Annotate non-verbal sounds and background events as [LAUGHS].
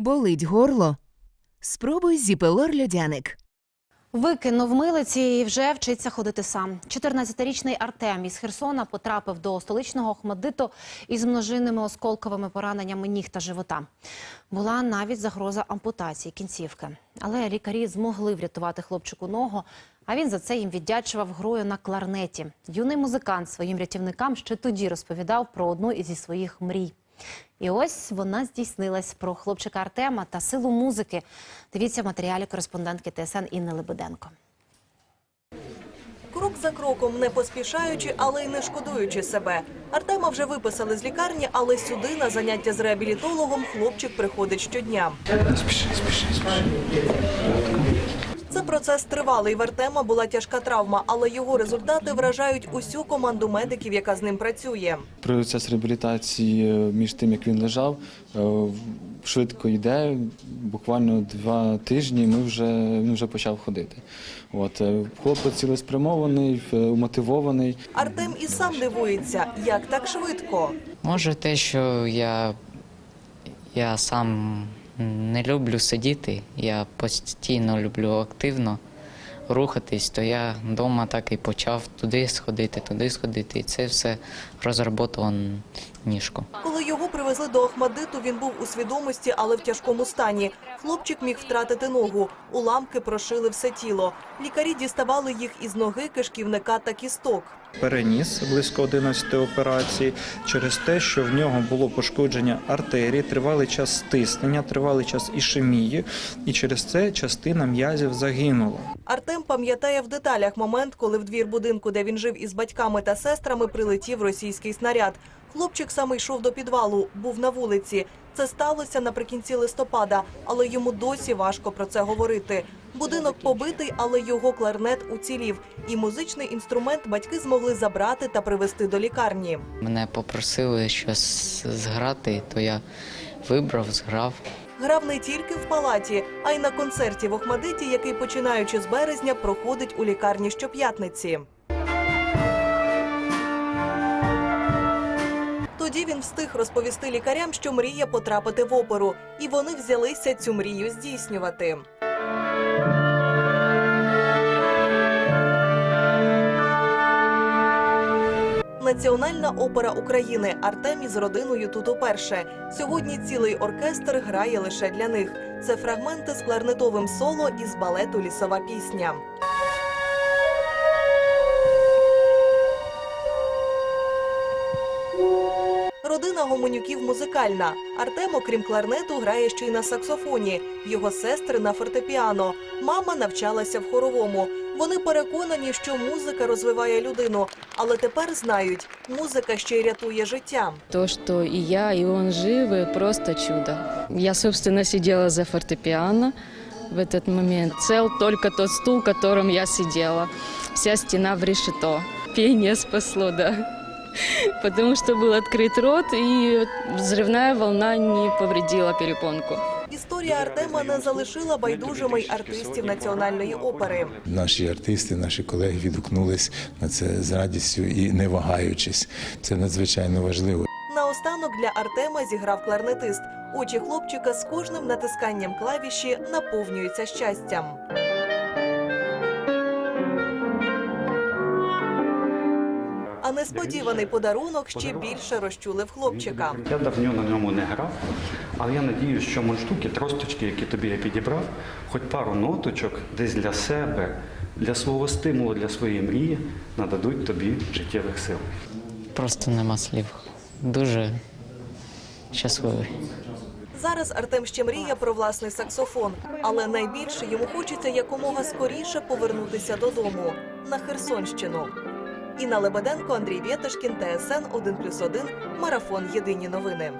Болить горло? Спробуй зіпелор льодяник. Викинув милиці і вже вчиться ходити сам. 14-річний Артем із Херсона потрапив до столичного Охмадиту із множинними осколковими пораненнями ніг та живота. Була навіть загроза ампутації кінцівки. Але лікарі змогли врятувати хлопчику ногу, а він за це їм віддячував грою на кларнеті. Юний музикант своїм рятівникам ще тоді розповідав про одну із своїх мрій. І ось вона здійснилась про хлопчика Артема та силу музики. Дивіться в матеріалі кореспондентки ТСН Інни Лебеденко. Крок за кроком, не поспішаючи, але й не шкодуючи себе. Артема вже виписали з лікарні, але сюди на заняття з реабілітологом хлопчик приходить щодня. Це процес тривалий. В Артема була тяжка травма, але його результати вражають усю команду медиків, яка з ним працює. Процес реабілітації е, між тим, як він лежав, е, швидко йде. Буквально два тижні ми вже, він вже почав ходити. От, е, хлопець цілеспрямований, мотивований. Артем і сам дивується, як так швидко. Може, те, що я, я сам не люблю сидіти, я постійно люблю активно рухатись, то я вдома так і почав туди сходити, туди сходити. І це все розроботало ніжку. Привезли до Охмадиту, він був у свідомості, але в тяжкому стані. Хлопчик міг втратити ногу. Уламки прошили все тіло. Лікарі діставали їх із ноги, кишківника та кісток. переніс близько 11 операцій через те, що в нього було пошкодження артерії, тривалий час стиснення, тривалий час ішемії, і через це частина м'язів загинула. Артем пам'ятає в деталях момент, коли в двір будинку, де він жив із батьками та сестрами, прилетів російський снаряд. Хлопчик саме йшов до підвалу, був на вулиці. Це сталося наприкінці листопада, але йому досі важко про це говорити. Будинок побитий, але його кларнет уцілів. І музичний інструмент батьки змогли забрати та привезти до лікарні. Мене попросили щось зграти, то я вибрав, зграв. Грав не тільки в палаті, а й на концерті в Охмадиті, який починаючи з березня проходить у лікарні щоп'ятниці. Тоді він встиг розповісти лікарям, що мріє потрапити в оперу, і вони взялися цю мрію здійснювати. Національна опера України Артем із родиною тут уперше. Сьогодні цілий оркестр грає лише для них. Це фрагменти з кларнетовим соло із балету Лісова пісня. Родина гомонюків музикальна. Артем, окрім кларнету, грає ще й на саксофоні. Його сестри на фортепіано. Мама навчалася в хоровому. Вони переконані, що музика розвиває людину, але тепер знають, музика ще й рятує життя. То, что и я, и он живы, просто чудо. Я, собственно, сидела за фортепиано в этот момент. Цел только тот стул, которым я сидела. Вся стена в решето. Пение спасло, да. [LAUGHS] Потому что был открыт рот, и взрывная волна не повредила перепонку. Історія Артема не залишила байдужими й артистів національної опери. Наші артисти, наші колеги відгукнулись на це з радістю і не вагаючись. Це надзвичайно важливо. Наостанок для Артема зіграв кларнетист. Очі хлопчика з кожним натисканням клавіші наповнюються щастям. А несподіваний подарунок ще більше розчулив хлопчика. Я давно на ньому не грав, але я надію, що мундштуки, тросточки, які тобі я підібрав, хоч пару ноточок десь для себе, для свого стимулу, для своєї мрії нададуть тобі життєвих сил. Просто нема слів. Дуже щасливий. Зараз Артем ще мріє про власний саксофон, але найбільше йому хочеться якомога скоріше повернутися додому на Херсонщину. Інна Лебеденко, Андрій Вєташкін, ТСН 1+,1, Марафон Єдині новини.